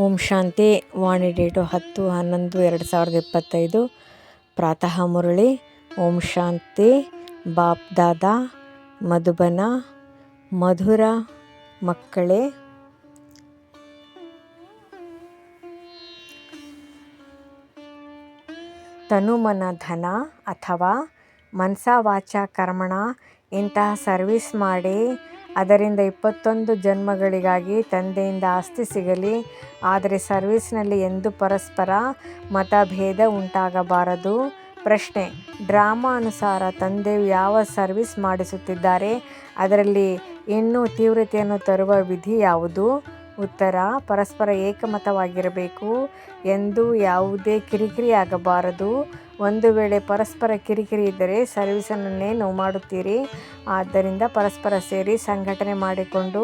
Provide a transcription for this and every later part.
ಓಂ ಶಾಂತಿ, ವಾಣಿ date ಹತ್ತು, ಹನ್ನೊಂದು, ಎರಡು ಸಾವಿರದ ಇಪ್ಪತ್ತೈದು. ಪ್ರಾತಃ ಮುರಳಿ, ಓಂ ಶಾಂತಿ, ಬಾಪ್ ದಾದಾ, ಮಧುಬನ, ಮಧುರ ಮಕ್ಕಳೇ. ತನುಮನ ಧನ ಅಥವಾ ಮನಸ ವಾಚ ಕರ್ಮಣ, ಇಂತಹ ಸರ್ವಿಸ್ ಮಾಡಿ ಅದರಿಂದ ಇಪ್ಪತ್ತೊಂದು ಜನ್ಮಗಳಿಗಾಗಿ ತಂದೆಯಿಂದ ಆಸ್ತಿ ಸಿಗಲಿ. ಆದರೆ ಸರ್ವಿಸ್ನಲ್ಲಿ ಎಂದು ಪರಸ್ಪರ ಮತಭೇದ ಉಂಟಾಗಬಾರದು. ಪ್ರಶ್ನೆ, ಡ್ರಾಮಾ ಅನುಸಾರ ತಂದೆಯು ಯಾವ ಸರ್ವಿಸ್ ಮಾಡಿಸುತ್ತಿದ್ದಾರೆ? ಅದರಲ್ಲಿ ಇನ್ನೂ ತೀವ್ರತೆಯನ್ನು ತರುವ ವಿಧಿ ಯಾವುದು? ಉತ್ತರ, ಪರಸ್ಪರ ಏಕಮತವಾಗಿರಬೇಕು ಎಂದು ಯಾವುದೇ ಕಿರಿಕಿರಿ ಆಗಬಾರದು. ಒಂದು ವೇಳೆ ಪರಸ್ಪರ ಕಿರಿಕಿರಿ ಇದ್ದರೆ ಸರ್ವಿಸನ್ನೇನು ಮಾಡುತ್ತೀರಿ. ಆದ್ದರಿಂದ ಪರಸ್ಪರ ಸೇರಿ ಸಂಘಟನೆ ಮಾಡಿಕೊಂಡು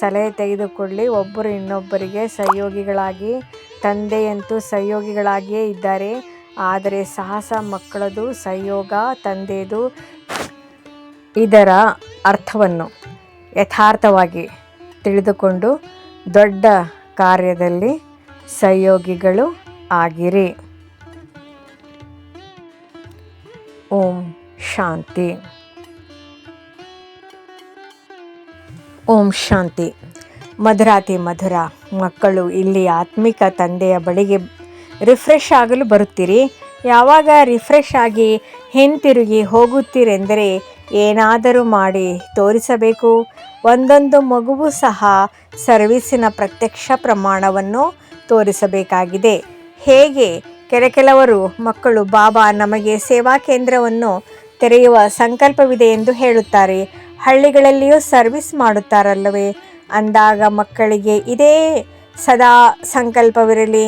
ಸಲಹೆ ತೆಗೆದುಕೊಳ್ಳಿ. ಒಬ್ಬರು ಇನ್ನೊಬ್ಬರಿಗೆ ಸಹಯೋಗಿಗಳಾಗಿ, ತಂದೆಯಂತೂ ಸಹಯೋಗಿಗಳಾಗಿಯೇ ಇದ್ದಾರೆ. ಆದರೆ ಸಾಹಸ ಮಕ್ಕಳದು, ಸಹಯೋಗ ತಂದೆಯದು ಇದರ ಅರ್ಥವನ್ನು ಯಥಾರ್ಥವಾಗಿ ತಿಳಿದುಕೊಂಡು ದೊಡ್ಡ ಕಾರ್ಯದಲ್ಲಿ ಸಹಯೋಗಿಗಳು ಆಗಿರಿ. ಓಂ ಶಾಂತಿ. ಓಂ ಶಾಂತಿ. ಮಧುರಾತಿ ಮಧುರ, ಮಕ್ಕಳು ಇಲ್ಲಿ ಆತ್ಮಿಕ ತಂದೆಯ ಬಳಿಗೆ ರಿಫ್ರೆಶ್ ಆಗಲು ಬರುತ್ತೀರಿ. ಯಾವಾಗ ರಿಫ್ರೆಶ್ ಆಗಿ ಹಿಂತಿರುಗಿ ಹೋಗುತ್ತೀರೆಂದರೆ ಏನಾದರೂ ಮಾಡಿ ತೋರಿಸಬೇಕು. ಒಂದೊಂದು ಮಗುವು ಸಹ ಸರ್ವೀಸಿನ ಪ್ರತ್ಯಕ್ಷ ಪ್ರಮಾಣವನ್ನು ತೋರಿಸಬೇಕಾಗಿದೆ. ಹೇಗೆ ಕೆಲ ಕೆಲವರು, ಮಕ್ಕಳು, ಬಾಬಾ ನಮಗೆ ಸೇವಾ ಕೇಂದ್ರವನ್ನು ತೆರೆಯುವ ಸಂಕಲ್ಪವಿದೆ ಎಂದು ಹೇಳುತ್ತಾರೆ. ಹಳ್ಳಿಗಳಲ್ಲಿಯೂ ಸರ್ವಿಸ್ ಮಾಡುತ್ತಾರಲ್ಲವೇ? ಅಂದಾಗ ಮಕ್ಕಳಿಗೆ ಇದೇ ಸದಾ ಸಂಕಲ್ಪವಿರಲಿ.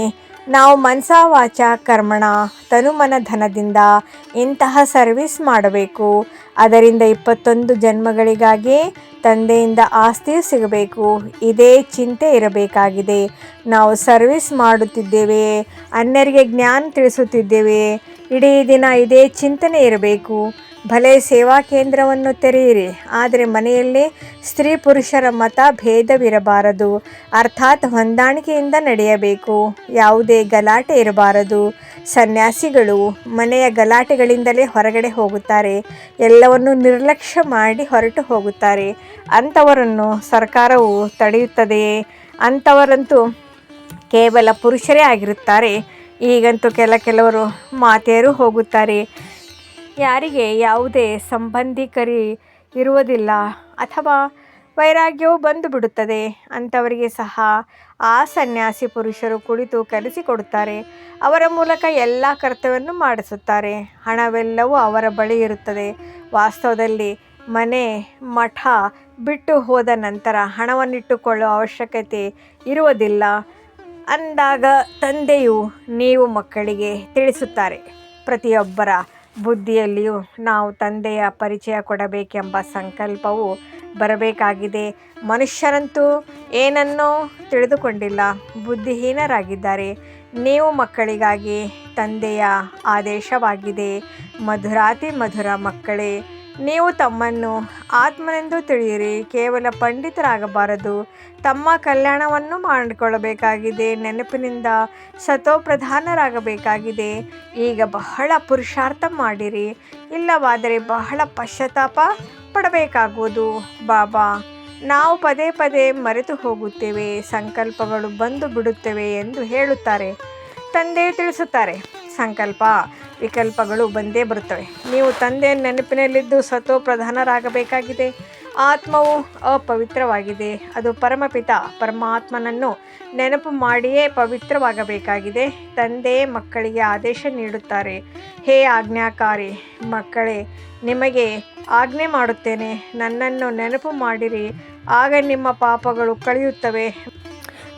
ನಾವು ಮನಸ ವಾಚ ಕರ್ಮಣ, ತನುಮನ ಧನದಿಂದ ಇಂತಹ ಸರ್ವಿಸ್ ಮಾಡಬೇಕು. ಅದರಿಂದ ಇಪ್ಪತ್ತೊಂದು ಜನ್ಮಗಳಿಗಾಗಿ ತಂದೆಯಿಂದ ಆಸ್ತಿಯು ಸಿಗಬೇಕು. ಇದೇ ಚಿಂತೆ ಇರಬೇಕಾಗಿದೆ. ನಾವು ಸರ್ವಿಸ್ ಮಾಡುತ್ತಿದ್ದೇವೆ. ಅನ್ಯರಿಗೆ ಜ್ಞಾನ ತಿಳಿಸುತ್ತಿದ್ದೇವೆ. ಇಡೀ ದಿನ ಇದೇ ಚಿಂತನೆ ಇರಬೇಕು. ಭಲೆ ಸೇವಾ ಕೇಂದ್ರವನ್ನು ತೆರೆಯಿರಿ. ಆದರೆ ಮನೆಯಲ್ಲಿ ಸ್ತ್ರೀ ಪುರುಷರ ಮತ ಭೇದವಿರಬಾರದು. ಅರ್ಥಾತ್ ಹೊಂದಾಣಿಕೆಯಿಂದ ನಡೆಯಬೇಕು. ಯಾವುದೇ ಗಲಾಟೆ ಇರಬಾರದು. ಸನ್ಯಾಸಿಗಳು ಮನೆಯ ಗಲಾಟೆಗಳಿಂದಲೇ ಹೊರಗಡೆ ಹೋಗುತ್ತಾರೆ. ಎಲ್ಲವನ್ನು ನಿರ್ಲಕ್ಷ್ಯ ಮಾಡಿ ಹೊರಟು ಹೋಗುತ್ತಾರೆ. ಅಂಥವರನ್ನು ಸರ್ಕಾರವು ತಡೆಯುತ್ತದೆಯೇ? ಅಂಥವರಂತೂ ಕೇವಲ ಪುರುಷರೇ ಆಗಿರುತ್ತಾರೆ. ಈಗಂತೂ ಕೆಲ ಕೆಲವರು ಮಾತೆಯರು ಹೋಗುತ್ತಾರೆ. ಯಾರಿಗೆ ಯಾವುದೇ ಸಂಬಂಧಿಕರಿ ಇರುವುದಿಲ್ಲ ಅಥವಾ ವೈರಾಗ್ಯವು ಬಂದು ಬಿಡುತ್ತದೆ ಅಂಥವರಿಗೆ ಸಹ ಆ ಸನ್ಯಾಸಿ ಪುರುಷರು ಕುಳಿತು ಕಲಿಸಿಕೊಡುತ್ತಾರೆ ಅವರ ಮೂಲಕ ಎಲ್ಲ ಕರ್ತವ್ಯವನ್ನು ಮಾಡಿಸುತ್ತಾರೆ. ಹಣವೆಲ್ಲವೂ ಅವರ ಬಳಿ ಇರುತ್ತದೆ. ವಾಸ್ತವದಲ್ಲಿ ಮನೆ ಮಠ ಬಿಟ್ಟು ಹೋದ ನಂತರ ಹಣವನ್ನಿಟ್ಟುಕೊಳ್ಳುವ ಅವಶ್ಯಕತೆ ಇರುವುದಿಲ್ಲ ಅಂದಾಗ ತಂದೆಯು ನೀವು ಮಕ್ಕಳಿಗೆ ತಿಳಿಸುತ್ತಾರೆ. ಪ್ರತಿಯೊಬ್ಬರ ಬುದ್ಧಿಯಲ್ಲಿಯೂ ನಾವು ತಂದೆಯ ಪರಿಚಯ ಕೊಡಬೇಕೆಂಬ ಸಂಕಲ್ಪವು ಬರಬೇಕಾಗಿದೆ. ಮನುಷ್ಯರಂತೂ ಏನನ್ನೂ ತಿಳಿದುಕೊಂಡಿಲ್ಲ, ಬುದ್ಧಿಹೀನರಾಗಿದ್ದಾರೆ. ನೀವು ಮಕ್ಕಳಿಗಾಗಿ ತಂದೆಯ ಆದೇಶವಾಗಿದೆ. ಮಧುರಾತಿ ಮಧುರ ಮಕ್ಕಳೇ ನೀವು ತಮ್ಮನ್ನು ಆತ್ಮನೆಂದು ತಿಳಿಯಿರಿ. ಕೇವಲ ಪಂಡಿತರಾಗಬಾರದು. ತಮ್ಮ ಕಲ್ಯಾಣವನ್ನು ಮಾಡಿಕೊಳ್ಳಬೇಕಾಗಿದೆ. ನೆನಪಿನಿಂದ ಸತೋಪ್ರಧಾನರಾಗಬೇಕಾಗಿದೆ ಈಗ ಬಹಳ ಪುರುಷಾರ್ಥ ಮಾಡಿರಿ. ಇಲ್ಲವಾದರೆ ಬಹಳ ಪಶ್ಚಾತ್ತಾಪ ಪಡಬೇಕಾಗುವುದು. ಬಾಬಾ, ನಾವು ಪದೇ ಪದೇ ಮರೆತು ಹೋಗುತ್ತೇವೆ. ಸಂಕಲ್ಪಗಳು ಬಂದು ಬಿಡುತ್ತವೆ ಎಂದು ಹೇಳುತ್ತಾರೆ. ತಂದೆ ತಿಳಿಸುತ್ತಾರೆ, ಸಂಕಲ್ಪ ವಿಕಲ್ಪಗಳು ಬಂದೇ ಬರುತ್ತವೆ. ನೀವು ತಂದೆಯ ನೆನಪಿನಲ್ಲಿದ್ದು ಸತೋ ಪ್ರಧಾನರಾಗಬೇಕಾಗಿದೆ ಆತ್ಮವು ಅಪವಿತ್ರವಾಗಿದೆ. ಅದು ಪರಮಪಿತ ಪರಮಾತ್ಮನನ್ನು ನೆನಪು ಮಾಡಿಯೇ ಪವಿತ್ರವಾಗಬೇಕಾಗಿದೆ. ತಂದೆ ಮಕ್ಕಳಿಗೆ ಆದೇಶ ನೀಡುತ್ತಾರೆ. ಹೇ ಆಜ್ಞಾಕಾರಿ ಮಕ್ಕಳೇ, ನಿಮಗೆ ಆಜ್ಞೆ ಮಾಡುತ್ತೇನೆ. ನನ್ನನ್ನು ನೆನಪು ಮಾಡಿರಿ. ಆಗ ನಿಮ್ಮ ಪಾಪಗಳು ಕಳೆಯುತ್ತವೆ.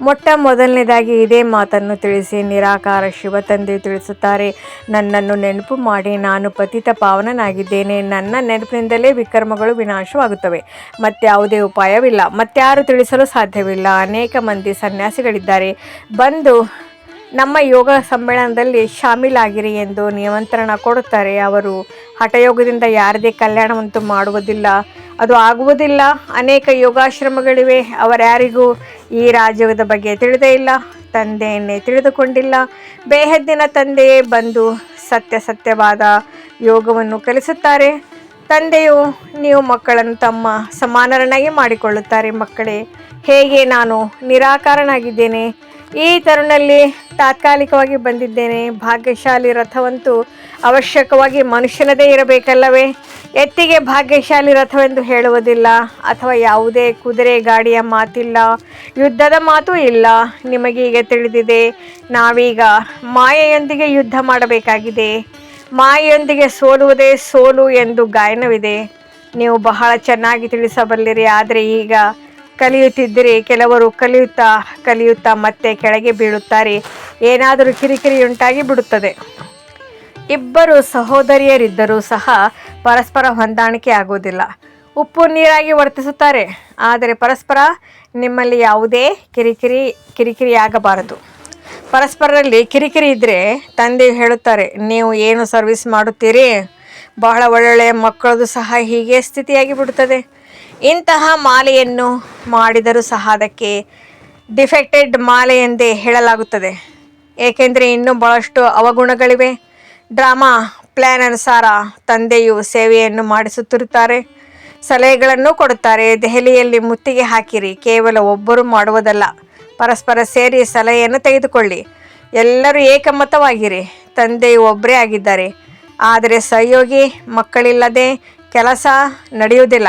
ಮೊಟ್ಟ ಮೊದಲನೇದಾಗಿ ಇದೇ ಮಾತನ್ನು ತಿಳಿಸಿ ನಿರಾಕಾರ ಶಿವ ತಂದೆ ತಿಳಿಸುತ್ತಾರೆ. ನನ್ನನ್ನು ನೆನಪು ಮಾಡಿ ನಾನು ಪತಿತ ಪಾವನನಾಗಿದ್ದೇನೆ. ನನ್ನ ನೆನಪಿನಿಂದಲೇ ವಿಕ್ರಮಗಳು ವಿನಾಶವಾಗುತ್ತವೆ. ಮತ್ಯಾವುದೇ ಉಪಾಯವಿಲ್ಲ. ಮತ್ತಾರು ತಿಳಿಸಲು ಸಾಧ್ಯವಿಲ್ಲ. ಅನೇಕ ಮಂದಿ ಸನ್ಯಾಸಿಗಳಿದ್ದಾರೆ. ಬಂದು ನಮ್ಮ ಯೋಗ ಸಮ್ಮೇಳನದಲ್ಲಿ ಶಾಮೀಲಾಗಿರಿ ಎಂದು ನಿಮಂತ್ರಣ ಕೊಡುತ್ತಾರೆ. ಅವರು, ಹಠಯೋಗದಿಂದ ಯಾರದೇ ಕಲ್ಯಾಣವಂತೂ ಮಾಡುವುದಿಲ್ಲ, ಅದು ಆಗುವುದಿಲ್ಲ. ಅನೇಕ ಯೋಗಾಶ್ರಮಗಳಿವೆ, ಅವರ್ಯಾರಿಗೂ ಈ ರಾಜ್ಯದ ಬಗ್ಗೆ ತಿಳಿದೇ ಇಲ್ಲ, ತಂದೆಯನ್ನೇ ತಿಳಿದುಕೊಂಡಿಲ್ಲ. ಬೇಹದ್ದಿನ ತಂದೆಯೇ ಬಂದು ಸತ್ಯ ಸತ್ಯವಾದ ಯೋಗವನ್ನು ಕಲಿಸುತ್ತಾರೆ. ತಂದೆಯು ನೀವು ಮಕ್ಕಳನ್ನು ತಮ್ಮ ಸಮಾನರನ್ನಾಗಿ ಮಾಡಿಕೊಳ್ಳುತ್ತಾರೆ. ಮಕ್ಕಳೇ, ಹೇಗೆ ನಾನು ನಿರಾಕಾರನಾಗಿದ್ದೇನೆ? ಈ ತರುಣಲ್ಲಿ ತಾತ್ಕಾಲಿಕವಾಗಿ ಬಂದಿದ್ದೇನೆ. ಭಾಗ್ಯಶಾಲಿ ರಥವಂತೂ ಅವಶ್ಯಕವಾಗಿ ಮನುಷ್ಯನದೇ ಇರಬೇಕಲ್ಲವೇ? ಎತ್ತಿಗೆ ಭಾಗ್ಯಶಾಲಿ ರಥವೆಂದು ಹೇಳುವುದಿಲ್ಲ. ಅಥವಾ ಯಾವುದೇ ಕುದುರೆ ಗಾಡಿಯ ಮಾತಿಲ್ಲ. ಯುದ್ಧದ ಮಾತು ಇಲ್ಲ. ನಿಮಗೀಗ ತಿಳಿದಿದೆ. ನಾವೀಗ ಮಾಯೆಯೊಂದಿಗೆ ಯುದ್ಧ ಮಾಡಬೇಕಾಗಿದೆ. ಮಾಯೆಯೊಂದಿಗೆ ಸೋಲುವುದೇ ಸೋಲು ಎಂದು ಗಾಯನವಿದೆ. ನೀವು ಬಹಳ ಚೆನ್ನಾಗಿ ತಿಳಿಸಬಲ್ಲಿರಿ. ಆದರೆ ಈಗ ಕಲಿಯುತ್ತಿದ್ದರೆ. ಕೆಲವರು ಕಲಿಯುತ್ತಾ ಕಲಿಯುತ್ತಾ ಮತ್ತೆ ಕೆಳಗೆ ಬೀಳುತ್ತಾರೆ. ಏನಾದರೂ ಕಿರಿಕಿರಿ ಉಂಟಾಗಿ ಬಿಡುತ್ತದೆ. ಇಬ್ಬರು ಸಹೋದರಿಯರಿದ್ದರೂ ಸಹ ಪರಸ್ಪರ ಹೊಂದಾಣಿಕೆ ಆಗುವುದಿಲ್ಲ. ಉಪ್ಪು ನೀರಾಗಿ ವರ್ತಿಸುತ್ತಾರೆ. ಆದರೆ ಪರಸ್ಪರ ನಿಮ್ಮಲ್ಲಿ ಯಾವುದೇ ಕಿರಿಕಿರಿ ಕಿರಿಕಿರಿ ಆಗಬಾರದು ಪರಸ್ಪರರಲ್ಲಿ ಕಿರಿಕಿರಿ ಇದ್ದರೆ ತಂದೆ ಹೇಳುತ್ತಾರೆ, ನೀವು ಏನು ಸರ್ವಿಸ್ ಮಾಡುತ್ತೀರಿ? ಬಹಳ ಒಳ್ಳೊಳ್ಳೆಯ ಮಕ್ಕಳದು ಸಹ ಹೀಗೆ ಸ್ಥಿತಿಯಾಗಿ ಬಿಡುತ್ತದೆ. ಇಂತಹ ಮಾಲೆಯನ್ನು ಮಾಡಿದರೂ ಸಹ ಅದಕ್ಕೆ ಡಿಫೆಕ್ಟೆಡ್ ಮಾಲೆ ಎಂದೇ ಹೇಳಲಾಗುತ್ತದೆ. ಏಕೆಂದರೆ ಇನ್ನೂ ಬಹಳಷ್ಟು ಅವಗುಣಗಳಿವೆ. ಡ್ರಾಮಾ ಪ್ಲ್ಯಾನ್ ಅನುಸಾರ ತಂದೆಯು ಸೇವೆಯನ್ನು ಮಾಡಿಸುತ್ತಿರುತ್ತಾರೆ. ಸಲಹೆಗಳನ್ನು ಕೊಡುತ್ತಾರೆ. ದೆಹಲಿಯಲ್ಲಿ ಮುತ್ತಿಗೆ ಹಾಕಿರಿ. ಕೇವಲ ಒಬ್ಬರು ಮಾಡುವುದಲ್ಲ. ಪರಸ್ಪರ ಸೇರಿ ಸಲಹೆಯನ್ನು ತೆಗೆದುಕೊಳ್ಳಿ. ಎಲ್ಲರೂ ಏಕಮತವಾಗಿರಿ. ತಂದೆಯು ಒಬ್ಬರೇ ಆಗಿದ್ದಾರೆ. ಆದರೆ ಸಹಯೋಗಿ ಮಕ್ಕಳಿಲ್ಲದೆ ಕೆಲಸ ನಡೆಯುವುದಿಲ್ಲ.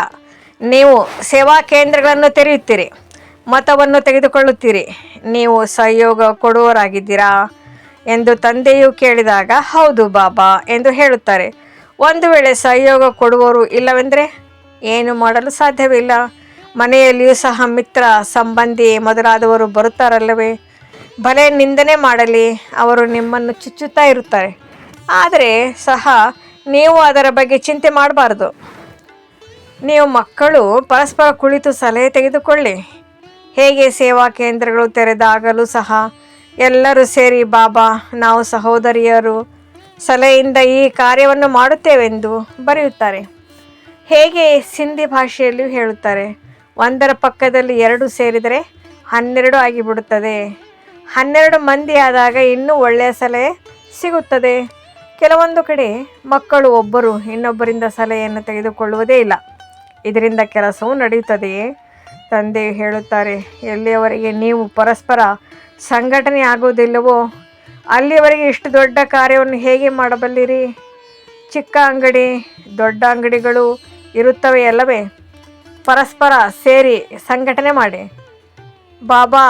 ನೀವು ಸೇವಾ ಕೇಂದ್ರಗಳನ್ನು ತೆರೆಯುತ್ತೀರಿ, ಮತವನ್ನು ತೆಗೆದುಕೊಳ್ಳುತ್ತೀರಿ. ನೀವು ಸಹಯೋಗ ಕೊಡುವರಾಗಿದ್ದೀರಾ ಎಂದು ತಂದೆಯು ಕೇಳಿದಾಗ, ಹೌದು ಬಾಬಾ ಎಂದು ಹೇಳುತ್ತಾರೆ. ಒಂದು ವೇಳೆ ಸಹಯೋಗ ಕೊಡುವವರು ಇಲ್ಲವೆಂದರೆ ಏನು ಮಾಡಲು ಸಾಧ್ಯವಿಲ್ಲ. ಮನೆಯಲ್ಲಿಯೂ ಸಹ ಮಿತ್ರ ಸಂಬಂಧಿ ಮೊದಲಾದವರು ಬರುತ್ತಾರಲ್ಲವೇ? ಭಲೆ ನಿಂದನೆ ಮಾಡಲಿ, ಅವರು ನಿಮ್ಮನ್ನು ಚುಚ್ಚುತ್ತಾ ಇರುತ್ತಾರೆ. ಆದರೆ ಸಹ ನೀವು ಅದರ ಬಗ್ಗೆ ಚಿಂತೆ ಮಾಡಬಾರ್ದು. ನೀವು ಮಕ್ಕಳು ಪರಸ್ಪರ ಕುಳಿತು ಸಲಹೆ ತೆಗೆದುಕೊಳ್ಳಿ. ಹೇಗೆ ಸೇವಾ ಕೇಂದ್ರಗಳು ತೆರೆದಾಗಲೂ ಸಹ ಎಲ್ಲರೂ ಸೇರಿ, ಬಾಬಾ, ನಾವು ಸಹೋದರಿಯರು, ಸಲಹೆಯಿಂದ ಈ ಕಾರ್ಯವನ್ನು ಮಾಡುತ್ತೇವೆಂದು ಬರೆಯುತ್ತಾರೆ. ಹೇಗೆ ಸಿಂಧಿ ಭಾಷೆಯಲ್ಲಿಯೂ ಹೇಳುತ್ತಾರೆ. ಒಂದರ ಪಕ್ಕದಲ್ಲಿ ಎರಡು ಸೇರಿದರೆ ಹನ್ನೆರಡು ಆಗಿಬಿಡುತ್ತದೆ. ಹನ್ನೆರಡು ಮಂದಿ ಆದಾಗ ಇನ್ನೂ ಒಳ್ಳೆಯ ಸಲಹೆ ಸಿಗುತ್ತದೆ. ಕೆಲವೊಂದು ಕಡೆ ಮಕ್ಕಳು ಒಬ್ಬರು, ಇನ್ನೊಬ್ಬರಿಂದ ಸಲಹೆಯನ್ನು ತೆಗೆದುಕೊಳ್ಳುವುದೇ ಇಲ್ಲ. ಇದರಿಂದ ಕೆಲಸವು ನಡೆಯುತ್ತದೆಯೇ ತಂದೆ ಹೇಳುತ್ತಾರೆ, ಎಲ್ಲಿಯವರೆಗೆ ನೀವು ಪರಸ್ಪರ ಸಂಘಟನೆ ಆಗುವುದಿಲ್ಲವೋ, ಅಲ್ಲಿಯವರೆಗೆ ಇಷ್ಟು ದೊಡ್ಡ ಕಾರ್ಯವನ್ನು ಹೇಗೆ ಮಾಡಬಲ್ಲಿರಿ? ಚಿಕ್ಕ ಅಂಗಡಿ, ದೊಡ್ಡ ಅಂಗಡಿಗಳು ಇರುತ್ತವೆ ಅಲ್ಲವೇ? ಪರಸ್ಪರ ಸೇರಿ ಸಂಘಟನೆ ಮಾಡಿ. ಬಾಬಾ,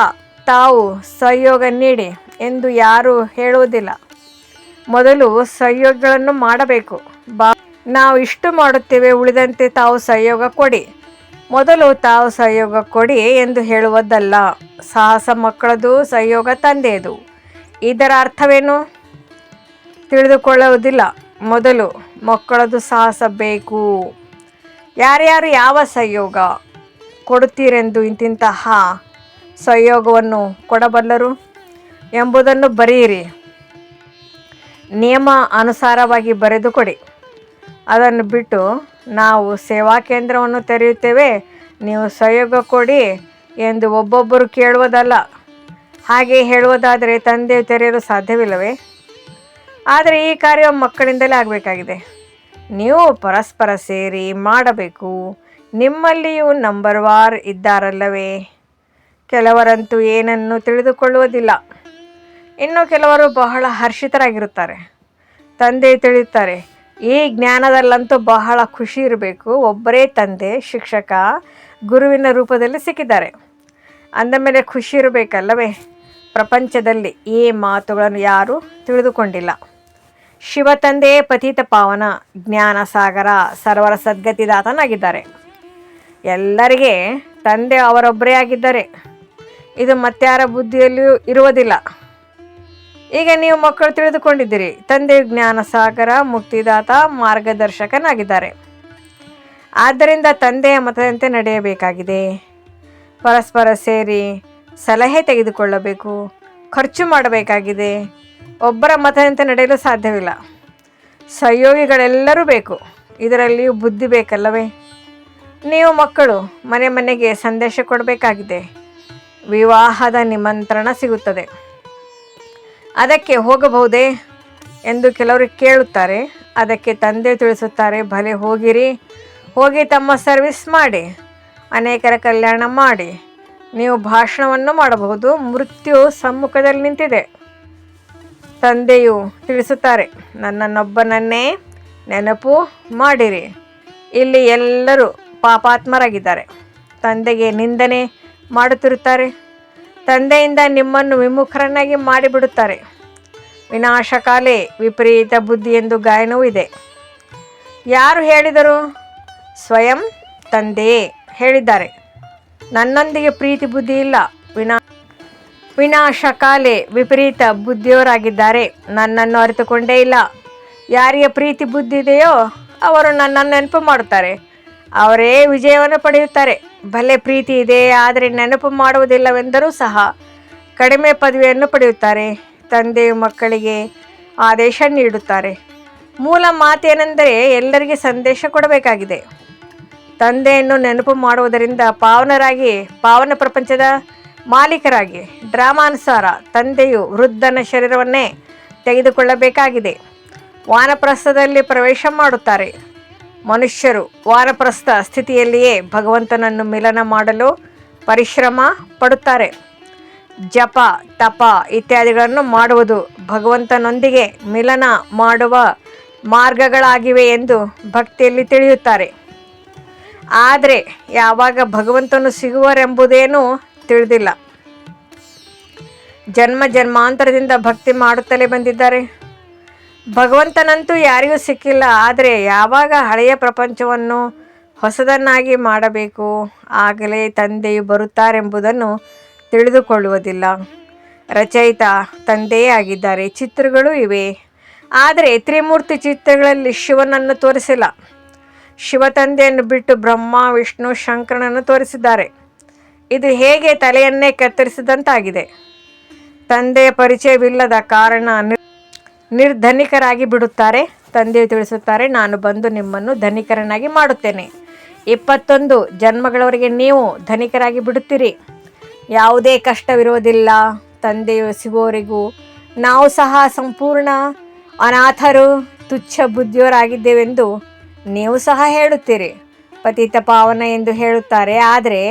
ತಾವು ಸಹಯೋಗ ನೀಡಿ ಎಂದು ಯಾರೂ ಹೇಳುವುದಿಲ್ಲ. ಮೊದಲು ಸಹಯೋಗಗಳನ್ನು ಮಾಡಬೇಕು. ಬಾ ನಾವು ಇಷ್ಟು ಮಾಡುತ್ತೇವೆ, ಉಳಿದಂತೆ ತಾವು ಸಹಯೋಗ ಕೊಡಿ. ಮೊದಲು ತಾವು ಸಹಯೋಗ ಕೊಡಿ ಎಂದು ಹೇಳುವುದಲ್ಲ, ಸಾಹಸ ಮಕ್ಕಳದು ಸಹಯೋಗ ತಂದೆಯದು. ಇದರ ಅರ್ಥವೇನು? ತಿಳಿದುಕೊಳ್ಳುವುದಿಲ್ಲ. ಮೊದಲು ಮಕ್ಕಳದು ಸಾಹಸ ಬೇಕು. ಯಾರ್ಯಾರು ಯಾವ ಸಹಯೋಗ ಕೊಡುತ್ತೀರೆಂದು ಇಂತಿಂತಹ ಸಹಯೋಗವನ್ನು ಕೊಡಬಲ್ಲರು ಎಂಬುದನ್ನು ಬರೆಯಿರಿ. ನಿಯಮ ಅನುಸಾರವಾಗಿ ಬರೆದು ಕೊಡಿ ಅದನ್ನು ಬಿಟ್ಟು ನಾವು ಸೇವಾ ಕೇಂದ್ರವನ್ನು ತೆರೆಯುತ್ತೇವೆ. ನೀವು ಸಹಯೋಗ ಕೊಡಿ ಎಂದು ಒಬ್ಬೊಬ್ಬರು ಕೇಳುವುದಲ್ಲ. ಹಾಗೆ ಹೇಳುವುದಾದರೆ ತಂದೆ ತೆರೆಯಲು ಸಾಧ್ಯವಿಲ್ಲವೇ? ಆದರೆ ಈ ಕಾರ್ಯ ಮಕ್ಕಳಿಂದಲೇ ಆಗಬೇಕಾಗಿದೆ. ನೀವು ಪರಸ್ಪರ ಸೇರಿ ಮಾಡಬೇಕು. ನಿಮ್ಮಲ್ಲಿಯೂ ನಂಬರ್ ವಾರ್ ಇದ್ದಾರಲ್ಲವೇ? ಕೆಲವರಂತೂ ಏನನ್ನು ತಿಳಿದುಕೊಳ್ಳುವುದಿಲ್ಲ. ಇನ್ನು ಕೆಲವರು ಬಹಳ ಹರ್ಷಿತರಾಗಿರುತ್ತಾರೆ. ತಂದೆ ತಿಳಿಯುತ್ತಾರೆ ಈ ಜ್ಞಾನದಲ್ಲಂತೂ ಬಹಳ ಖುಷಿ ಇರಬೇಕು. ಒಬ್ಬರೇ ತಂದೆ, ಶಿಕ್ಷಕ, ಗುರುವಿನ ರೂಪದಲ್ಲಿ ಸಿಕ್ಕಿದ್ದಾರೆ. ಅಂದ ಮೇಲೆ ಖುಷಿ ಇರಬೇಕಲ್ಲವೇ? ಪ್ರಪಂಚದಲ್ಲಿ ಈ ಮಾತುಗಳನ್ನು ಯಾರೂ ತಿಳಿದುಕೊಂಡಿಲ್ಲ. ಶಿವ ತಂದೆ ಪತೀತ ಪಾವನ, ಜ್ಞಾನ ಸಾಗರ, ಸರ್ವರ ಸದ್ಗತಿದಾತನಾಗಿದ್ದಾರೆ. ಎಲ್ಲರಿಗೆ ತಂದೆ ಅವರೊಬ್ಬರೇ ಆಗಿದ್ದಾರೆ. ಇದು ಮತ್ತಾರ ಬುದ್ಧಿಯಲ್ಲಿಯೂ ಇರುವುದಿಲ್ಲ. ಈಗ ನೀವು ಮಕ್ಕಳು ತಿಳಿದುಕೊಂಡಿದ್ದೀರಿ, ತಂದೆ ಜ್ಞಾನ ಸಾಗರ, ಮುಕ್ತಿದಾತ, ಮಾರ್ಗದರ್ಶಕನಾಗಿದ್ದಾರೆ. ಆದ್ದರಿಂದ ತಂದೆಯ ಮತದಂತೆ ನಡೆಯಬೇಕಾಗಿದೆ. ಪರಸ್ಪರ ಸೇರಿ ಸಲಹೆ ತೆಗೆದುಕೊಳ್ಳಬೇಕು, ಖರ್ಚು ಮಾಡಬೇಕಾಗಿದೆ. ಒಬ್ಬರ ಮತದಂತೆ ನಡೆಯಲು ಸಾಧ್ಯವಿಲ್ಲ. ಸಹಯೋಗಿಗಳೆಲ್ಲರೂ ಬೇಕು, ಇದರಲ್ಲಿಯೂ ಬುದ್ಧಿ ಬೇಕಲ್ಲವೇ? ನೀವು ಮಕ್ಕಳು, ಮನೆ ಮನೆಗೆ ಸಂದೇಶ ಕೊಡಬೇಕಾಗಿದೆ. ವಿವಾಹದ ನಿಮಂತ್ರಣ ಸಿಗುತ್ತದೆ. ಅದಕ್ಕೆ ಹೋಗಬಹುದೇ ಎಂದು ಕೆಲವರು ಕೇಳುತ್ತಾರೆ. ಅದಕ್ಕೆ ತಂದೆ ತಿಳಿಸುತ್ತಾರೆ, ಭಲೆ ಹೋಗಿರಿ. ಹೋಗಿ ತಮ್ಮ ಸರ್ವಿಸ್ ಮಾಡಿ. ಅನೇಕರ ಕಲ್ಯಾಣ ಮಾಡಿ. ನೀವು ಭಾಷಣವನ್ನು ಮಾಡಬಹುದು. ಮೃತ್ಯು ಸಮ್ಮುಖದಲ್ಲಿ ನಿಂತಿದೆ. ತಂದೆಯು ತಿಳಿಸುತ್ತಾರೆ, ನನ್ನನ್ನೊಬ್ಬನನ್ನೇ ನೆನಪು ಮಾಡಿರಿ. ಇಲ್ಲಿ ಎಲ್ಲರೂ ಪಾಪಾತ್ಮರಾಗಿದ್ದಾರೆ. ತಂದೆಗೆ ನಿಂದನೆ ಮಾಡುತ್ತಿರುತ್ತಾರೆ. ತಂದೆಯಿಂದ ನಿಮ್ಮನ್ನು ವಿಮುಖರನ್ನಾಗಿ ಮಾಡಿಬಿಡುತ್ತಾರೆ. ವಿನಾಶಕಾಲೆ ವಿಪರೀತ ಬುದ್ಧಿ ಎಂದು ಗಾಯನವೂ ಇದೆ. ಯಾರು ಹೇಳಿದರು? ಸ್ವಯಂ ತಂದೆಯೇ ಹೇಳಿದ್ದಾರೆ. ನನ್ನೊಂದಿಗೆ ಪ್ರೀತಿ ಬುದ್ಧಿ ಇಲ್ಲ. ವಿನಾ ವಿನಾಶಕಾಲೆ ವಿಪರೀತ ಬುದ್ಧಿಯವರಾಗಿದ್ದಾರೆ. ನನ್ನನ್ನು ಅರಿತುಕೊಂಡೇ ಇಲ್ಲ. ಯಾರಿಗೆ ಪ್ರೀತಿ ಬುದ್ಧಿ ಇದೆಯೋ ಅವರು ನನ್ನನ್ನು ನೆನಪು ಮಾಡುತ್ತಾರೆ. ಅವರೇ ವಿಜಯವನ್ನು ಪಡೆಯುತ್ತಾರೆ. ಭಲೆ ಪ್ರೀತಿ ಇದೆ, ಆದರೆ ನೆನಪು ಮಾಡುವುದಿಲ್ಲವೆಂದರೂ ಸಹ ಕಡಿಮೆ ಪದವಿಯನ್ನು ಪಡೆಯುತ್ತಾರೆ. ತಂದೆಯು ಮಕ್ಕಳಿಗೆ ಆದೇಶ ನೀಡುತ್ತಾರೆ. ಮೂಲ ಮಾತೇನೆಂದರೆ ಎಲ್ಲರಿಗೆ ಸಂದೇಶ ಕೊಡಬೇಕಾಗಿದೆ. ತಂದೆಯನ್ನು ನೆನಪು ಮಾಡುವುದರಿಂದ ಪಾವನರಾಗಿ, ಪಾವನ ಪ್ರಪಂಚದ ಮಾಲೀಕರಾಗಿ, ಡ್ರಾಮಾನುಸಾರ ತಂದೆಯು ವೃದ್ಧನ ಶರೀರವನ್ನೇ ತೆಗೆದುಕೊಳ್ಳಬೇಕಾಗಿದೆ. ವಾನಪ್ರಸ್ಥದಲ್ಲಿ ಪ್ರವೇಶ ಮಾಡುತ್ತಾರೆ. ಮನುಷ್ಯರು ವಾರಪ್ರಸ್ಥ ಸ್ಥಿತಿಯಲ್ಲಿಯೇ ಭಗವಂತನನ್ನು ಮಿಲನ ಮಾಡಲು ಪರಿಶ್ರಮ ಪಡುತ್ತಾರೆ. ಜಪ, ತಪ ಇತ್ಯಾದಿಗಳನ್ನು ಮಾಡುವುದು ಭಗವಂತನೊಂದಿಗೆ ಮಿಲನ ಮಾಡುವ ಮಾರ್ಗಗಳಾಗಿವೆ ಎಂದು ಭಕ್ತಿಯಲ್ಲಿ ತಿಳಿಯುತ್ತಾರೆ. ಆದರೆ ಯಾವಾಗ ಭಗವಂತನು ಸಿಗುವರೆಂಬುದೇನೂ ತಿಳಿದಿಲ್ಲ. ಜನ್ಮ ಜನ್ಮಾಂತರದಿಂದ ಭಕ್ತಿ ಮಾಡುತ್ತಲೇ ಬಂದಿದ್ದಾರೆ. ಭಗವಂತನಂತೂ ಯಾರಿಗೂ ಸಿಕ್ಕಿಲ್ಲ, ಆದರೆ ಯಾವಾಗ ಹಳೆಯ ಪ್ರಪಂಚವನ್ನು ಹೊಸದನ್ನಾಗಿ ಮಾಡಬೇಕು, ಆಗಲೇ ತಂದೆಯು ಬರುತ್ತಾರೆಂಬುದನ್ನು ತಿಳಿದುಕೊಳ್ಳುವುದಿಲ್ಲ. ರಚಯಿತ ತಂದೆಯೇ ಆಗಿದ್ದಾರೆ, ಚಿತ್ರಗಳು ಇವೆ. ಆದರೆ ತ್ರಿಮೂರ್ತಿ ಚಿತ್ರಗಳಲ್ಲಿ ಶಿವನನ್ನು ತೋರಿಸಿಲ್ಲ. ಶಿವ ತಂದೆಯನ್ನು ಬಿಟ್ಟು ಬ್ರಹ್ಮ, ವಿಷ್ಣು, ಶಂಕರನನ್ನು ತೋರಿಸಿದ್ದಾರೆ. ಇದು ಹೇಗೆ ತಲೆಯನ್ನೇ ಕತ್ತರಿಸಿದಂತಾಗಿದೆ. ತಂದೆಯ ಪರಿಚಯವಿಲ್ಲದ ಕಾರಣ ನಿರ್ಧನಿಕರಾಗಿ ಬಿಡುತ್ತಾರೆ. ತಂದೆಯು ತಿಳಿಸುತ್ತಾರೆ, ನಾನು ಬಂದು ನಿಮ್ಮನ್ನು ಧನಿಕರನ್ನಾಗಿ ಮಾಡುತ್ತೇನೆ. ಇಪ್ಪತ್ತೊಂದು, ಜನ್ಮಗಳವರೆಗೆ ನೀವು ಧನಿಕರಾಗಿ ಬಿಡುತ್ತೀರಿ. ಯಾವುದೇ ಕಷ್ಟವಿರುವುದಿಲ್ಲ. ತಂದೆಯು ಸಿಗೋರಿಗೂ ನಾವು ಸಹ ಸಂಪೂರ್ಣ ಅನಾಥರು, ತುಚ್ಛ ಬುದ್ಧಿಯವರಾಗಿದ್ದೇವೆಂದು ನೀವು ಸಹ ಹೇಳುತ್ತೀರಿ. ಪತಿತ ಪಾವನ ಎಂದು ಹೇಳುತ್ತಾರೆ, ಆದರೆ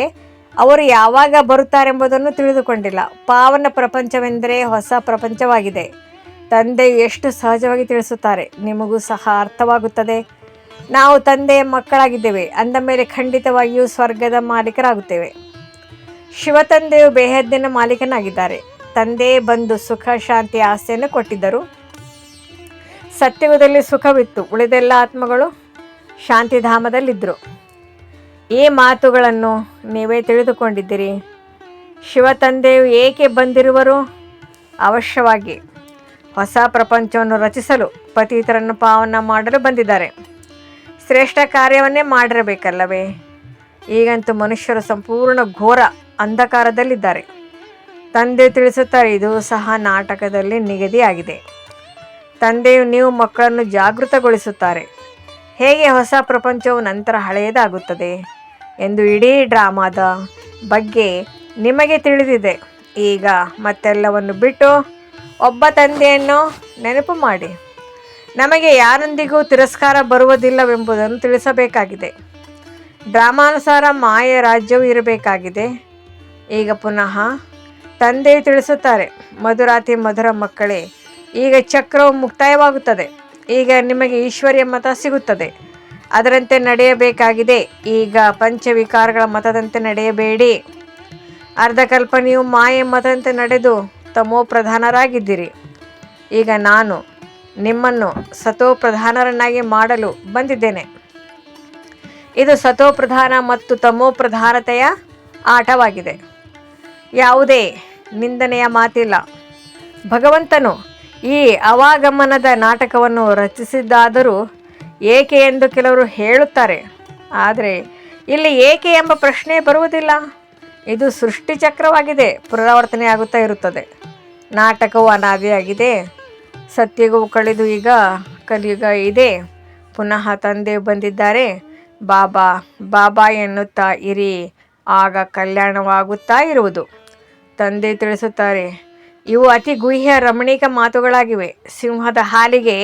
ಅವರು ಯಾವಾಗ ಬರುತ್ತಾರೆಂಬುದನ್ನು ತಿಳಿದುಕೊಂಡಿಲ್ಲ. ಪಾವನ ಪ್ರಪಂಚವೆಂದರೆ ಹೊಸ ಪ್ರಪಂಚವಾಗಿದೆ. ತಂದೆಯು ಎಷ್ಟು ಸಹಜವಾಗಿ ತಿಳಿಸುತ್ತಾರೆ, ನಿಮಗೂ ಸಹ ಅರ್ಥವಾಗುತ್ತದೆ. ನಾವು ತಂದೆಯ ಮಕ್ಕಳಾಗಿದ್ದೇವೆ, ಅಂದ ಮೇಲೆ ಖಂಡಿತವಾಗಿಯೂ ಸ್ವರ್ಗದ ಮಾಲೀಕರಾಗುತ್ತೇವೆ. ಶಿವ ತಂದೆಯು ಬೇಹದ್ದಿನ ಮಾಲೀಕನಾಗಿದ್ದಾರೆ. ತಂದೆ ಬಂದು ಸುಖ, ಶಾಂತಿ, ಆಸೆಯನ್ನು ಕೊಟ್ಟಿದ್ದರು. ಸತ್ಯವದಲ್ಲಿ ಸುಖವಿತ್ತು, ಉಳಿದೆಲ್ಲ ಆತ್ಮಗಳು ಶಾಂತಿಧಾಮದಲ್ಲಿದ್ದರು. ಈ ಮಾತುಗಳನ್ನು ನೀವೇ ತಿಳಿದುಕೊಂಡಿದ್ದೀರಿ. ಶಿವ ತಂದೆಯು ಏಕೆ ಬಂದಿರುವರು? ಅವಶ್ಯವಾಗಿ. ಹೊಸ ಪ್ರಪಂಚವನ್ನು ರಚಿಸಲು ಪತೀತರನ್ನು ಪಾವನ ಮಾಡಲು ಬಂದಿದ್ದಾರೆ. ಶ್ರೇಷ್ಠ ಕಾರ್ಯವನ್ನೇ ಮಾಡಿರಬೇಕಲ್ಲವೇ? ಈಗಂತೂ ಮನುಷ್ಯರು ಸಂಪೂರ್ಣ ಘೋರ ಅಂಧಕಾರದಲ್ಲಿದ್ದಾರೆ. ತಂದೆ ತಿಳಿಸುತ್ತಾರೆ ಇದು ಸಹ ನಾಟಕದಲ್ಲಿ ನಿಗದಿಯಾಗಿದೆ. ತಂದೆಯು ನೀವು ಮಕ್ಕಳನ್ನು ಜಾಗೃತಗೊಳಿಸುತ್ತಾರೆ. ಹೇಗೆ ಹೊಸ ಪ್ರಪಂಚವು ನಂತರ ಹಳೆಯದಾಗುತ್ತದೆ ಎಂದು ಇಡೀ ಡ್ರಾಮಾದ ಬಗ್ಗೆ ನಿಮಗೆ ತಿಳಿದಿದೆ. ಈಗ ಮತ್ತೆಲ್ಲವನ್ನು ಬಿಟ್ಟು ಒಬ್ಬ ತಂದೆಯನ್ನು ನೆನಪು ಮಾಡಿ. ನಮಗೆ ಯಾರೊಂದಿಗೂ ತಿರಸ್ಕಾರ ಬರುವುದಿಲ್ಲವೆಂಬುದನ್ನು ತಿಳಿಸಬೇಕಾಗಿದೆ. ಡ್ರಾಮಾನುಸಾರ ಮಾಯ ರಾಜ್ಯವು ಇರಬೇಕಾಗಿದೆ. ಈಗ ಪುನಃ ತಂದೆ ತಿಳಿಸುತ್ತಾರೆ, ಮಧುರಾತಿ ಮಧುರ ಮಕ್ಕಳೇ, ಈಗ ಚಕ್ರವು ಮುಕ್ತಾಯವಾಗುತ್ತದೆ. ಈಗ ನಿಮಗೆ ಈಶ್ವರ್ಯ ಮತ ಸಿಗುತ್ತದೆ. ಅದರಂತೆ ನಡೆಯಬೇಕಾಗಿದೆ. ಈಗ ಪಂಚವಿಕಾರಗಳ ಮತದಂತೆ ನಡೆಯಬೇಡಿ. ಅರ್ಧ ಕಲ್ಪನೆಯು ಮಾಯೆ ಮತದಂತೆ ನಡೆದು ತಮೋ ಪ್ರಧಾನರಾಗಿದ್ದೀರಿ. ಈಗ ನಾನು ನಿಮ್ಮನ್ನು ಸತೋ ಪ್ರಧಾನರನ್ನಾಗಿ ಮಾಡಲು ಬಂದಿದ್ದೇನೆ. ಇದು ಸತೋ ಪ್ರಧಾನ ಮತ್ತು ತಮೋ ಪ್ರಧಾನತೆಯ ಆಟವಾಗಿದೆ. ಯಾವುದೇ ನಿಂದನೆಯ ಮಾತಿಲ್ಲ. ಭಗವಂತನು ಈ ಅವಾಗಮನದ ನಾಟಕವನ್ನು ರಚಿಸಿದ್ದಾದರೂ ಏಕೆ ಎಂದು ಕೆಲವರು ಹೇಳುತ್ತಾರೆ. ಆದರೆ ಇಲ್ಲಿ ಏಕೆ ಎಂಬ ಪ್ರಶ್ನೆ ಬರುವುದಿಲ್ಲ. ಇದು ಸೃಷ್ಟಿ ಚಕ್ರವಾಗಿದೆ. ಪುನರಾವರ್ತನೆ ಆಗುತ್ತಾ ಇರುತ್ತದೆ. ನಾಟಕವು ಅನಾದಿಯಾಗಿದೆ. ಸತ್ಯಗೂ ಕಳೆದು ಈಗ ಕಲಿಯುಗ ಇದೆ. ಪುನಃ ತಂದೆ ಬಂದಿದ್ದಾರೆ. ಬಾಬಾ ಬಾಬಾ ಎನ್ನುತ್ತಾ ಇರಿ. ಆಗ ಕಲ್ಯಾಣವಾಗುತ್ತಾ ಇರುವುದು. ತಂದೆ ತಿಳಿಸುತ್ತಾರೆ, ಇವು ಅತಿ ಗುಹ್ಯ ರಮಣೀಕ ಮಾತುಗಳಾಗಿವೆ. ಸಿಂಹದ ಹಾಲಿಗೆ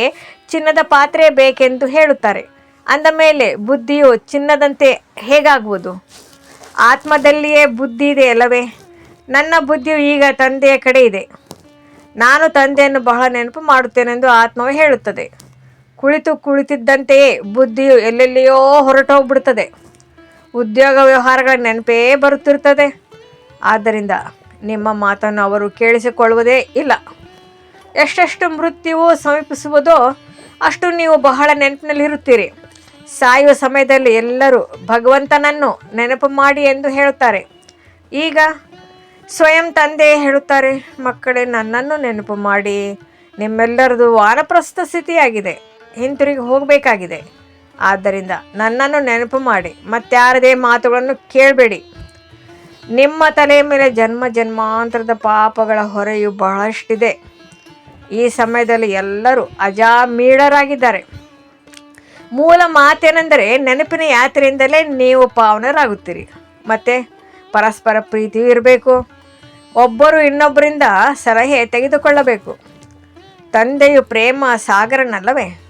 ಚಿನ್ನದ ಪಾತ್ರೆ ಬೇಕೆಂದು ಹೇಳುತ್ತಾರೆ. ಅಂದ ಮೇಲೆ ಬುದ್ಧಿಯು ಚಿನ್ನದಂತೆ ಹೇಗಾಗುವುದು? ಆತ್ಮದಲ್ಲಿಯೇ ಬುದ್ಧಿ ಇದೆ ಅಲ್ಲವೇ? ನನ್ನ ಬುದ್ಧಿಯು ಈಗ ತಂದೆಯ ಕಡೆ ಇದೆ. ನಾನು ತಂದೆಯನ್ನು ಬಹಳ ನೆನಪು ಮಾಡುತ್ತೇನೆಂದು ಆತ್ಮವು ಹೇಳುತ್ತದೆ. ಕುಳಿತು ಕುಳಿತಿದ್ದಂತೆಯೇ ಬುದ್ಧಿಯು ಎಲ್ಲೆಲ್ಲಿಯೋ ಹೊರಟೋಗ್ಬಿಡ್ತದೆ ಉದ್ಯೋಗ ವ್ಯವಹಾರಗಳ ನೆನಪೇ ಬರುತ್ತಿರುತ್ತದೆ. ಆದ್ದರಿಂದ ನಿಮ್ಮ ಮಾತನ್ನು ಅವರು ಕೇಳಿಸಿಕೊಳ್ಳುವುದೇ ಇಲ್ಲ. ಎಷ್ಟೆಷ್ಟು ಮೃತ್ಯುವು ಸಮೀಪಿಸುವುದೋ ಅಷ್ಟು ನೀವು ಬಹಳ ನೆನಪಿನಲ್ಲಿರುತ್ತೀರಿ. ಸಾಯುವ ಸಮಯದಲ್ಲಿ ಎಲ್ಲರೂ ಭಗವಂತನನ್ನು ನೆನಪು ಮಾಡಿ ಎಂದು ಹೇಳುತ್ತಾರೆ. ಈಗ ಸ್ವಯಂ ತಂದೆ ಹೇಳುತ್ತಾರೆ, ಮಕ್ಕಳೇ, ನನ್ನನ್ನು ನೆನಪು ಮಾಡಿ. ನಿಮ್ಮೆಲ್ಲರದು ವಾನಪ್ರಸ್ಥ ಸ್ಥಿತಿಯಾಗಿದೆ. ಹಿಂತಿರುಗಿ ಹೋಗಬೇಕಾಗಿದೆ. ಆದ್ದರಿಂದ ನನ್ನನ್ನು ನೆನಪು ಮಾಡಿ. ಮತ್ತಾರದೇ ಮಾತುಗಳನ್ನು ಕೇಳಬೇಡಿ. ನಿಮ್ಮ ತಲೆಯ ಮೇಲೆ ಜನ್ಮ, ಜನ್ಮಾಂತರದ ಪಾಪಗಳ ಹೊರೆಯು ಬಹಳಷ್ಟಿದೆ. ಈ ಸಮಯದಲ್ಲಿ ಎಲ್ಲರೂ ಅಜಾಮೀಳರಾಗಿದ್ದಾರೆ. ಮೂಲ ಮಾತೇನೆಂದರೆ ನೆನಪಿನ ಯಾತ್ರೆಯಿಂದಲೇ ನೀವು ಪಾವನರಾಗುತ್ತೀರಿ. ಮತ್ತು ಪರಸ್ಪರ ಪ್ರೀತಿಯೂ ಇರಬೇಕು. ಒಬ್ಬರು ಇನ್ನೊಬ್ಬರಿಂದ ಸಲಹೆ ತೆಗೆದುಕೊಳ್ಳಬೇಕು. ತಂದೆಯು ಪ್ರೇಮ ಸಾಗರನಲ್ಲವೇ?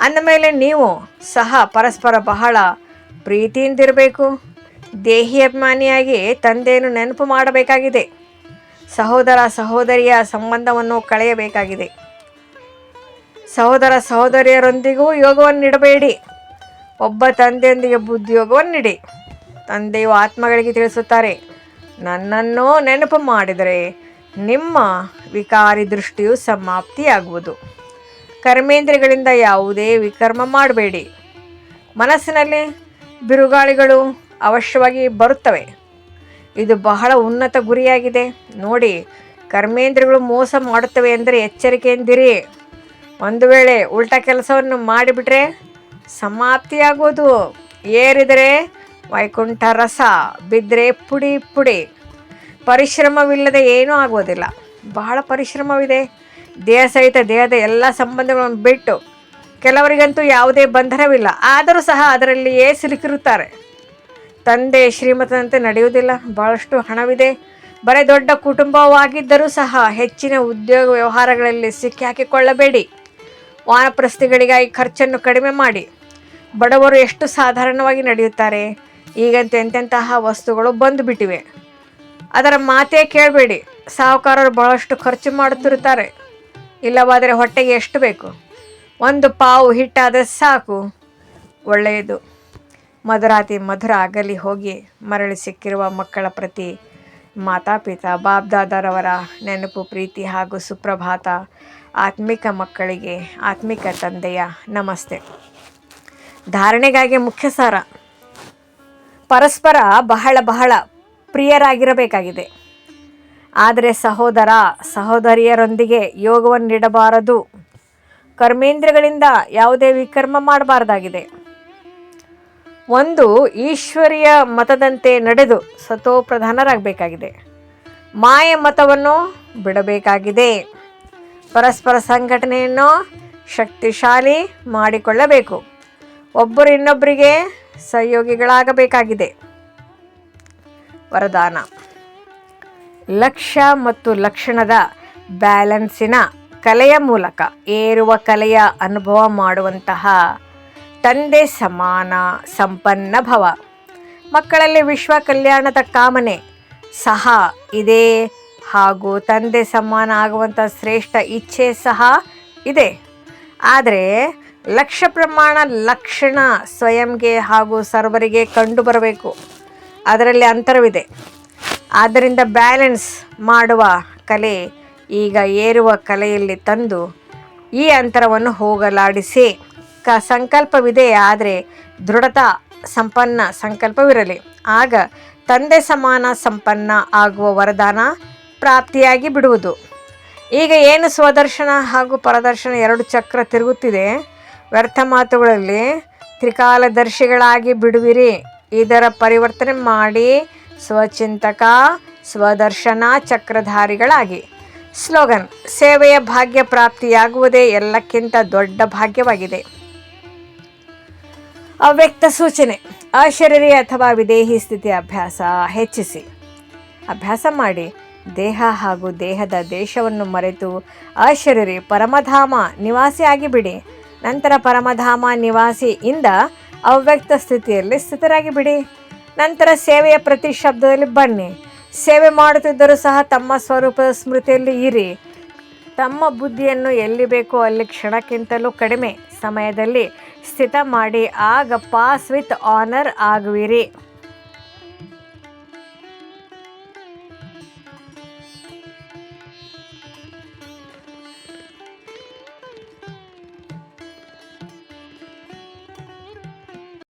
ಅಂದಮೇಲೆ ನೀವು ಸಹ ಪರಸ್ಪರ ಬಹಳ ಪ್ರೀತಿಯಿಂದಿರಬೇಕು. ದೇಹಿ ಅಭಿಮಾನಿಯಾಗಿ ತಂದೆಯನ್ನು ನೆನಪು ಮಾಡಬೇಕಾಗಿದೆ. ಸಹೋದರ ಸಹೋದರಿಯ ಸಂಬಂಧವನ್ನು ಕಳೆಯಬೇಕಾಗಿದೆ. ಸಹೋದರ ಸಹೋದರಿಯರೊಂದಿಗೂ ಯೋಗವನ್ನು ನೀಡಬೇಡಿ ಒಬ್ಬ ತಂದೆಯೊಂದಿಗೆ ಬುದ್ಧಿಯೋಗವನ್ನು ನೀಡಿ ತಂದೆಯು ಆತ್ಮಗಳಿಗೆ ತಿಳಿಸುತ್ತಾರೆ, ನನ್ನನ್ನು ನೆನಪು ಮಾಡಿದರೆ ನಿಮ್ಮ ವಿಕಾರಿ ದೃಷ್ಟಿಯು ಸಮಾಪ್ತಿಯಾಗುವುದು. ಕರ್ಮೇಂದ್ರಿಗಳಿಂದ ಯಾವುದೇ ವಿಕರ್ಮ ಮಾಡಬೇಡಿ. ಮನಸ್ಸಿನಲ್ಲಿ ಬಿರುಗಾಳಿಗಳು ಅವಶ್ಯವಾಗಿ ಬರುತ್ತವೆ. ಇದು ಬಹಳ ಉನ್ನತ ಗುರಿಯಾಗಿದೆ. ನೋಡಿ ಕರ್ಮೇಂದ್ರಿಗಳು ಮೋಸ ಮಾಡುತ್ತವೆ ಎಂದರೆ ಎಚ್ಚರಿಕೆಯಿಂದಿರಿ. ಒಂದು ವೇಳೆ ಉಲ್ಟಾ ಕೆಲಸವನ್ನು ಮಾಡಿಬಿಟ್ರೆ ಸಮಾಪ್ತಿಯಾಗೋದು ಏರಿದರೆ ವೈಕುಂಠ ರಸ ಬಿದ್ದರೆ ಪುಡಿ ಪುಡಿ. ಪರಿಶ್ರಮವಿಲ್ಲದೆ ಏನೂ ಆಗೋದಿಲ್ಲ. ಬಹಳ ಪರಿಶ್ರಮವಿದೆ. ದೇಹ ಸಹಿತ ದೇಹದ ಎಲ್ಲ ಸಂಬಂಧಗಳನ್ನು ಬಿಟ್ಟು ಕೆಲವರಿಗಂತೂ ಯಾವುದೇ ಬಂಧನವಿಲ್ಲ. ಆದರೂ ಸಹ ಅದರಲ್ಲಿಯೇ ಸಿಲುಕಿರುತ್ತಾರೆ. ತಂದೆ ಶ್ರೀಮತದಂತೆ ನಡೆಯುವುದಿಲ್ಲ. ಬಹಳಷ್ಟು ಹಣವಿದೆ. ಬರೀ ದೊಡ್ಡ ಕುಟುಂಬವಾಗಿದ್ದರೂ ಸಹ ಹೆಚ್ಚಿನ ಉದ್ಯೋಗ ವ್ಯವಹಾರಗಳಲ್ಲಿ ಸಿಕ್ಕಿಹಾಕಿಕೊಳ್ಳಬೇಡಿ ವಾನಪ್ರಸ್ಥಿಗಳಿಗಾಗಿ ಖರ್ಚನ್ನು ಕಡಿಮೆ ಮಾಡಿ ಬಡವರು ಎಷ್ಟು ಸಾಧಾರಣವಾಗಿ ನಡೆಯುತ್ತಾರೆ? ಈಗಂತೂ ಎಂತೆಂತಹ ವಸ್ತುಗಳು ಬಂದುಬಿಟ್ಟಿವೆ? ಅದರ ಮಾತೇ ಕೇಳಬೇಡಿ. ಸಾಹುಕಾರರು ಬಹಳಷ್ಟು ಖರ್ಚು ಮಾಡುತ್ತಿರುತ್ತಾರೆ. ಇಲ್ಲವಾದರೆ ಹೊಟ್ಟೆಗೆ ಎಷ್ಟು ಬೇಕು? ಒಂದು ಪಾವು ಹಿಟ್ಟಾದರೆ ಸಾಕು. ಒಳ್ಳೆಯದು. ಮಧುರಾತಿ ಮಧುರ ಆಗಲಿ ಹೋಗಿ ಮರಳಿ ಸಿಕ್ಕಿರುವ ಮಕ್ಕಳ ಪ್ರತಿ ಮಾತಾಪಿತಾ ಬಾಬ್ದಾದರವರ ನೆನಪು, ಪ್ರೀತಿ ಹಾಗೂ ಸುಪ್ರಭಾತ ಆತ್ಮಿಕ ಮಕ್ಕಳಿಗೆ, ಆತ್ಮಿಕ ತಂದೆಯ ನಮಸ್ತೆ. ಧಾರಣೆಗಾಗಿ ಮುಖ್ಯ ಸಾರ. ಪರಸ್ಪರ ಬಹಳ ಬಹಳ ಪ್ರಿಯರಾಗಿರಬೇಕಾಗಿದೆ. ಆದರೆ ಸಹೋದರ, ಸಹೋದರಿಯರೊಂದಿಗೆ ಯೋಗವನ್ನು ನೀಡಬಾರದು. ಕರ್ಮೇಂದ್ರಗಳಿಂದ ಯಾವುದೇ ವಿಕರ್ಮ ಮಾಡಬಾರ್ದಾಗಿದೆ. ಒಂದು ಈಶ್ವರಿಯ ಮತದಂತೆ ನಡೆದು ಸತೋಪ್ರಧಾನರಾಗಬೇಕಾಗಿದೆ ಮಾಯ ಮತವನ್ನು ಬಿಡಬೇಕಾಗಿದೆ. ಪರಸ್ಪರ ಸಂಘಟನೆಯನ್ನು ಶಕ್ತಿಶಾಲಿ ಮಾಡಿಕೊಳ್ಳಬೇಕು. ಒಬ್ಬರು ಇನ್ನೊಬ್ಬರಿಗೆ ಸಹಯೋಗಿಗಳಾಗಬೇಕಾಗಿದೆ. ವರದಾನ. ಲಕ್ಷ್ಯ ಮತ್ತು ಲಕ್ಷಣದ ಬ್ಯಾಲೆನ್ಸಿನ ಕಲೆಯ ಮೂಲಕ ಏರುವ ಕಲೆಯ ಅನುಭವ ಮಾಡುವಂತಹ ತಂದೆ ಸಮಾನ, ಸಂಪನ್ನ ಭವ. ಮಕ್ಕಳಲ್ಲಿ ವಿಶ್ವ ಕಲ್ಯಾಣದ ಕಾಮನೆ. ಸಹ ಇದೆ ಹಾಗೂ ತಂದೆ ಸಮಾನ ಆಗುವಂಥ ಶ್ರೇಷ್ಠ ಇಚ್ಛೆ ಸಹ ಇದೆ. ಆದರೆ ಲಕ್ಷ್ಯ ಪ್ರಮಾಣ ಲಕ್ಷಣ ಸ್ವಯಂಗೆ ಹಾಗೂ ಸರ್ವರಿಗೆ ಕಂಡು ಬರಬೇಕು ಅದರಲ್ಲಿ ಅಂತರವಿದೆ. ಆದ್ದರಿಂದ ಬ್ಯಾಲೆನ್ಸ್ ಮಾಡುವ ಕಲೆ ಈಗ ಏರುವ ಕಲೆಯಲ್ಲಿ ತಂದು ಈ ಅಂತರವನ್ನು ಹೋಗಲಾಡಿಸಿ ಕ ಸಂಕಲ್ಪವಿದೆ. ಆದರೆ ದೃಢತಾ ಸಂಪನ್ನ ಸಂಕಲ್ಪವಿರಲಿ. ಆಗ ತಂದೆ ಸಮಾನ ಸಂಪನ್ನ ಆಗುವ ವರದಾನ ಪ್ರಾಪ್ತಿಯಾಗಿ ಬಿಡುವುದು. ಈಗ ಏನು ಸ್ವದರ್ಶನ ಹಾಗೂ ಪರದರ್ಶನ ಎರಡು ಚಕ್ರ ತಿರುಗುತ್ತಿದೆ. ವ್ಯರ್ಥ ಮಾತುಗಳಲ್ಲಿ ತ್ರಿಕಾಲದರ್ಶಿಗಳಾಗಿ ಬಿಡುವಿರಿ. ಇದರ ಪರಿವರ್ತನೆ ಮಾಡಿ ಸ್ವಚಿಂತಕ, ಸ್ವದರ್ಶನ ಚಕ್ರಧಾರಿಗಳಾಗಿ. ಸ್ಲೋಗನ್, ಸೇವೆಯ ಭಾಗ್ಯ ಪ್ರಾಪ್ತಿಯಾಗುವುದೇ ಎಲ್ಲಕ್ಕಿಂತ ದೊಡ್ಡ ಭಾಗ್ಯವಾಗಿದೆ. ಅವ್ಯಕ್ತ ಸೂಚನೆ ಅಶರೀರಿ ಅಥವಾ ವಿದೇಹಿ ಸ್ಥಿತಿ ಅಭ್ಯಾಸ ಹೆಚ್ಚಿಸಿ. ಅಭ್ಯಾಸ ಮಾಡಿ ದೇಹ ಹಾಗೂ ದೇಹದ ದೇಶವನ್ನು ಮರೆತು ಅಶರೀರಿ ಪರಮಧಾಮ, ನಿವಾಸಿ ಆಗಿಬಿಡಿ. ನಂತರ ಪರಮಧಾಮ ನಿವಾಸಿಯಿಂದ ಅವ್ಯಕ್ತ ಸ್ಥಿತಿಯಲ್ಲಿ ಸ್ಥಿತರಾಗಿ ಬಿಡಿ ನಂತರ ಸೇವೆಯ ಪ್ರತಿ ಶಬ್ದದಲ್ಲಿ ಬನ್ನಿ. ಸೇವೆ ಮಾಡುತ್ತಿದ್ದರೂ ಸಹ ತಮ್ಮ ಸ್ವರೂಪದ ಸ್ಮೃತಿಯಲ್ಲಿ ಇರಿ. ತಮ್ಮ ಬುದ್ಧಿಯನ್ನು ಎಲ್ಲಿ ಬೇಕೋ ಅಲ್ಲಿ ಕ್ಷಣಕ್ಕಿಂತಲೂ ಕಡಿಮೆ ಸಮಯದಲ್ಲಿ ಸ್ಥಿತ ಮಾಡಿ ಆಗ ಪಾಸ್ ವಿತ್ ಆನರ್ ಆಗುವಿರಿ.